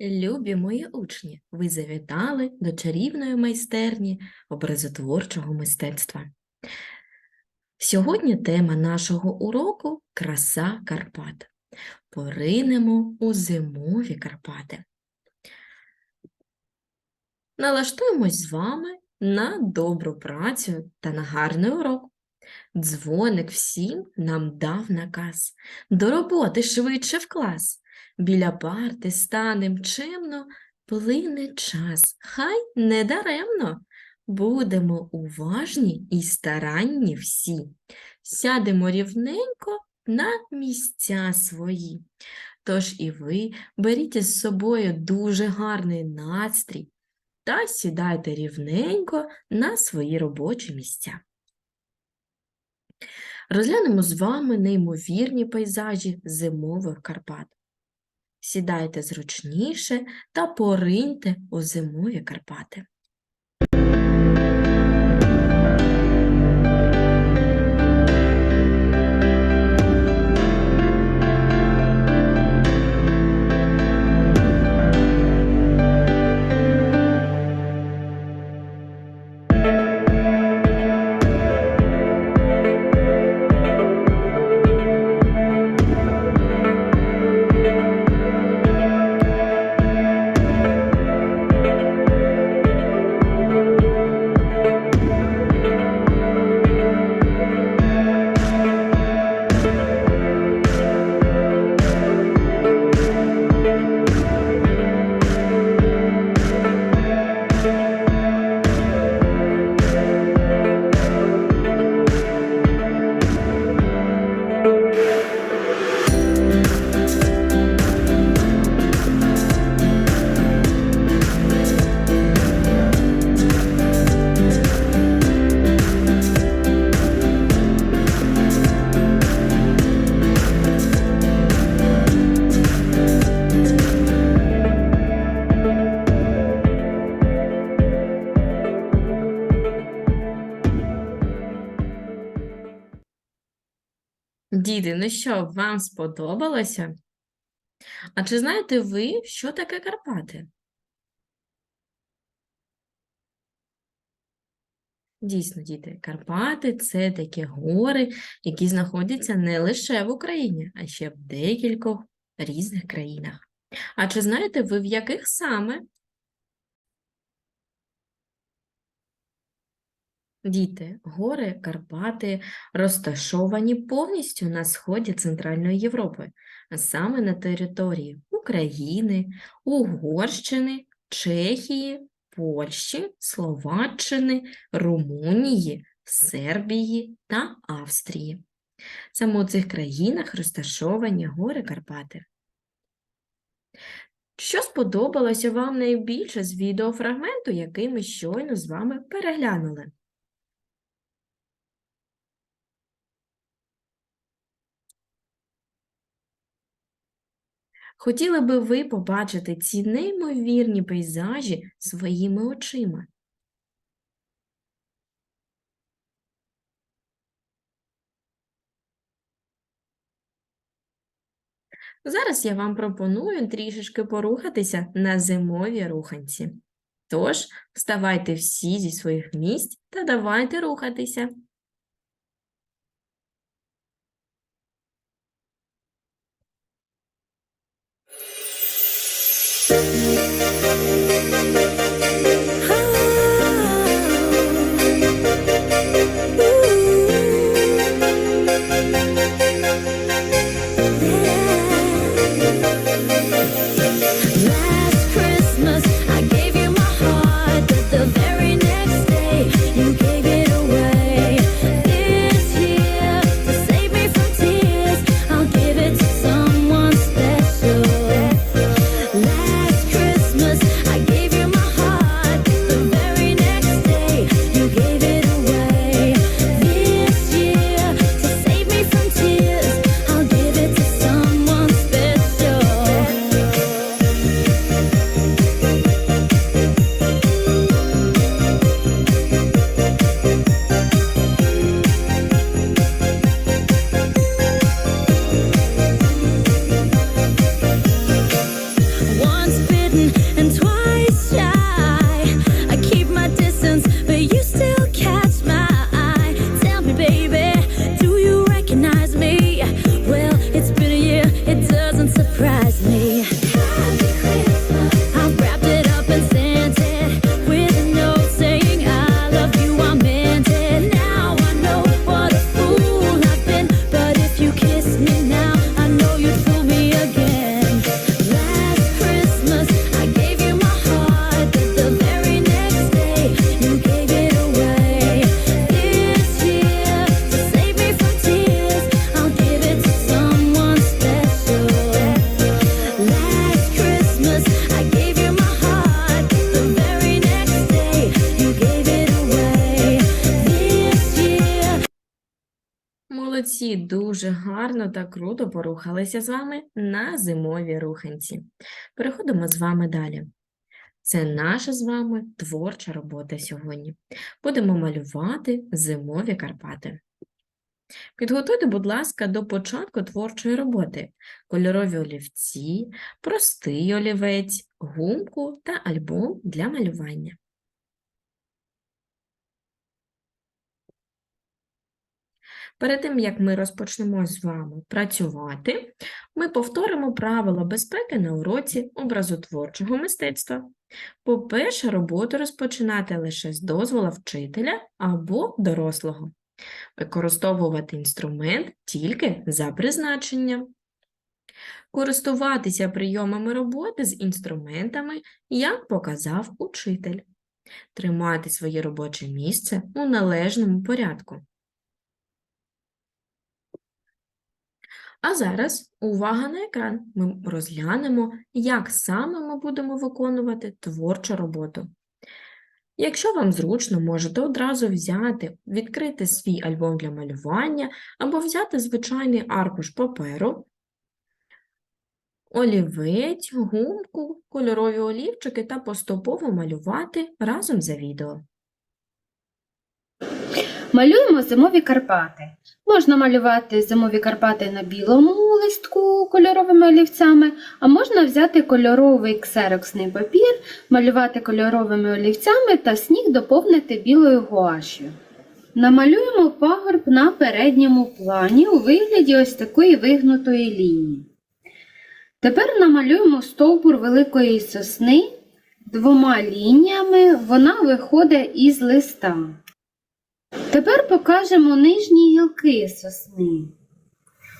Любі мої учні, ви завітали до чарівної майстерні образотворчого мистецтва. Сьогодні тема нашого уроку краса Карпат. Поринемо у зимові Карпати. Налаштуємось з вами на добру працю та на гарний урок. Дзвоник всім нам дав наказ. До роботи швидше в клас. Біля парти станем чимно, плине час, хай не даремно. Будемо уважні і старанні всі. Сядемо рівненько на місця свої. Тож і ви беріть із собою дуже гарний настрій та сідайте рівненько на свої робочі місця. Розглянемо з вами неймовірні пейзажі зимових Карпат. Сідайте зручніше та пориньте у зимові Карпати. Ну що, вам сподобалося? А чи знаєте ви, що таке Карпати? Дійсно, діти, Карпати це такі гори, які знаходяться не лише в Україні, а ще в декількох різних країнах. А чи знаєте ви, в яких саме? Діти, гори Карпати розташовані повністю на сході Центральної Європи, а саме на території України, Угорщини, Чехії, Польщі, Словаччини, Румунії, Сербії та Австрії. Саме у цих країнах розташовані гори Карпати. Що сподобалося вам найбільше з відеофрагменту, який ми щойно з вами переглянули? Хотіли би ви побачити ці неймовірні пейзажі своїми очима? Зараз я вам пропоную трішечки порухатися на зимовій руханці. Тож, вставайте всі зі своїх місць та давайте рухатися. Дуже гарно та круто порухалися з вами на зимовій руханці. Переходимо з вами далі. Це наша з вами творча робота сьогодні. Будемо малювати зимові Карпати. Підготуйте, будь ласка, до початку творчої роботи кольорові олівці, простий олівець, гумку та альбом для малювання. Перед тим, як ми розпочнемо з вами працювати, ми повторимо правила безпеки на уроці образотворчого мистецтва. По-перше, роботу розпочинати лише з дозволу вчителя або дорослого. Використовувати інструмент тільки за призначенням. Користуватися прийомами роботи з інструментами, як показав учитель. Тримати своє робоче місце у належному порядку. А зараз увага на екран. Ми розглянемо, як саме ми будемо виконувати творчу роботу. Якщо вам зручно, можете одразу взяти, відкрити свій альбом для малювання або взяти звичайний аркуш паперу, олівець, гумку, кольорові олівчики та поступово малювати разом за відео. Малюємо зимові Карпати. Можна малювати зимові Карпати на білому листку кольоровими олівцями, а можна взяти кольоровий ксероксний папір, малювати кольоровими олівцями та сніг доповнити білою гуашю. Намалюємо пагорб на передньому плані у вигляді ось такої вигнутої лінії. Тепер намалюємо стовбур великої сосни двома лініями, вона виходить із листа. Тепер покажемо нижні гілки сосни.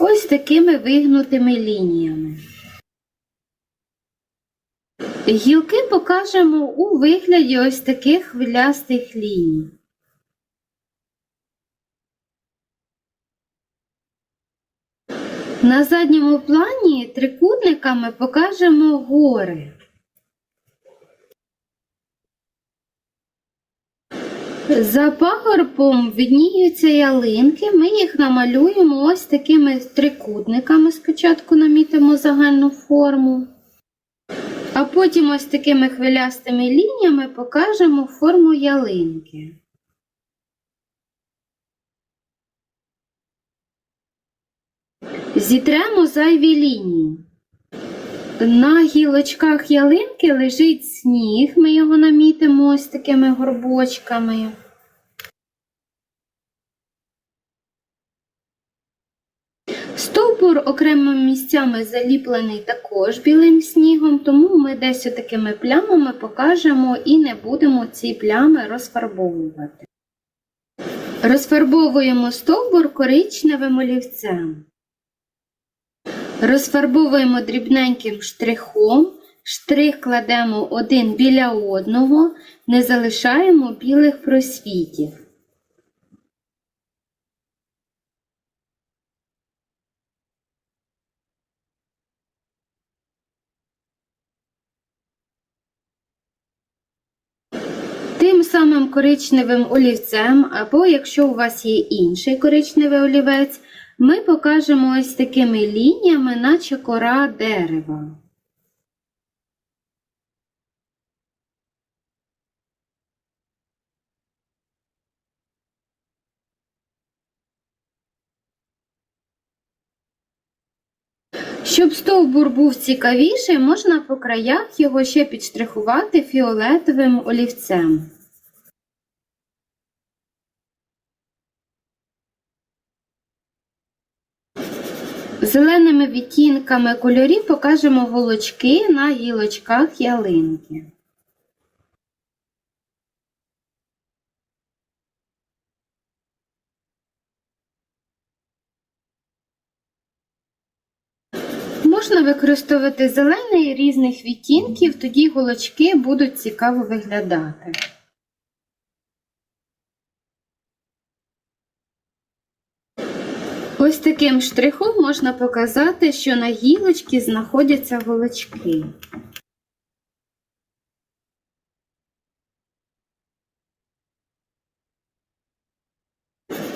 Ось такими вигнутими лініями. Гілки покажемо у вигляді ось таких хвилястих ліній. На задньому плані трикутниками покажемо гори. За пагорбом видніються ялинки, ми їх намалюємо ось такими трикутниками. Спочатку намітимо загальну форму, а потім ось такими хвилястими лініями покажемо форму ялинки. Зітремо зайві лінії. На гілочках ялинки лежить сніг, ми його намітимо ось такими горбочками. Стовбур окремими місцями заліплений також білим снігом, тому ми десь такими плямами покажемо і не будемо ці плями розфарбовувати. Розфарбовуємо стовбур коричневим олівцем. Розфарбовуємо дрібненьким штрихом, штрих кладемо один біля одного, не залишаємо білих просвітів. Тим самим коричневим олівцем, або якщо у вас є інший коричневий олівець, ми покажемо ось такими лініями, наче кора дерева. Щоб стовбур був цікавіший, можна по краях його ще підштрихувати фіолетовим олівцем. Відтінками кольорів покажемо голочки на гілочках ялинки. Можна використовувати зелений різних відтінків, тоді голочки будуть цікаво виглядати. Ось таким штрихом можна показати, що на гілочці знаходяться голочки.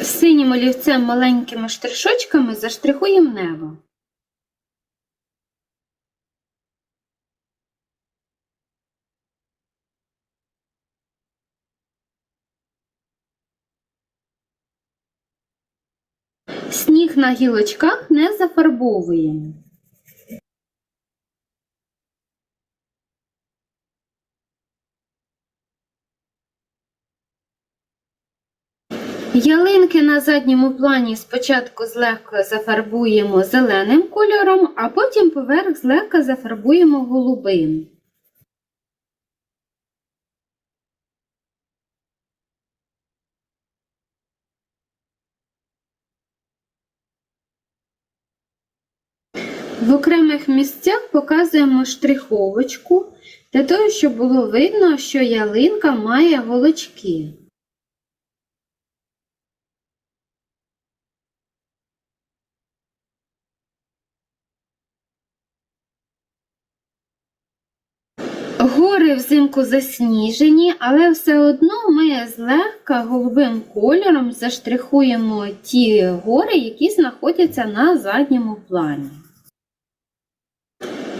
Синім олівцем маленькими штришочками заштрихуємо небо. Сніг на гілочках не зафарбовуємо. Ялинки на задньому плані спочатку злегка зафарбуємо зеленим кольором, а потім поверх злегка зафарбуємо голубим. В окремих місцях показуємо штриховочку для того, щоб було видно, що ялинка має голочки. Гори взимку засніжені, але все одно ми злегка голубим кольором заштрихуємо ті гори, які знаходяться на задньому плані.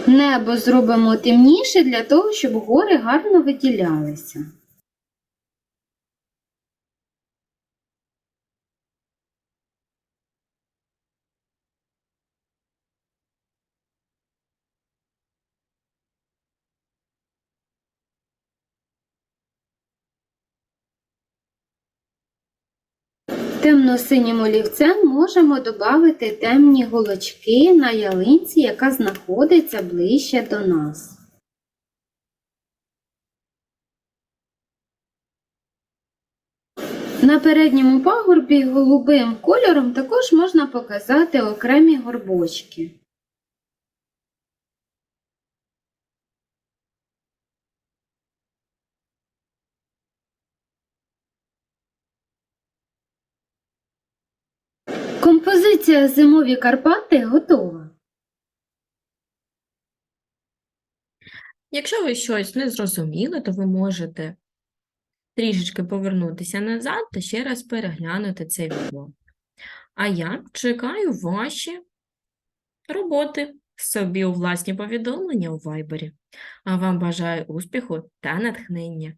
Небо зробимо темніше для того, щоб гори гарно виділялися. Темно-синім олівцем можемо додати темні голочки на ялинці, яка знаходиться ближче до нас. На передньому пагорбі голубим кольором також можна показати окремі горбочки. Композиція Зимові Карпати готова. Якщо ви щось не зрозуміли, то ви можете трішечки повернутися назад та ще раз переглянути це відео. А я чекаю ваші роботи собі у власні повідомлення у Вайбері. А вам бажаю успіху та натхнення.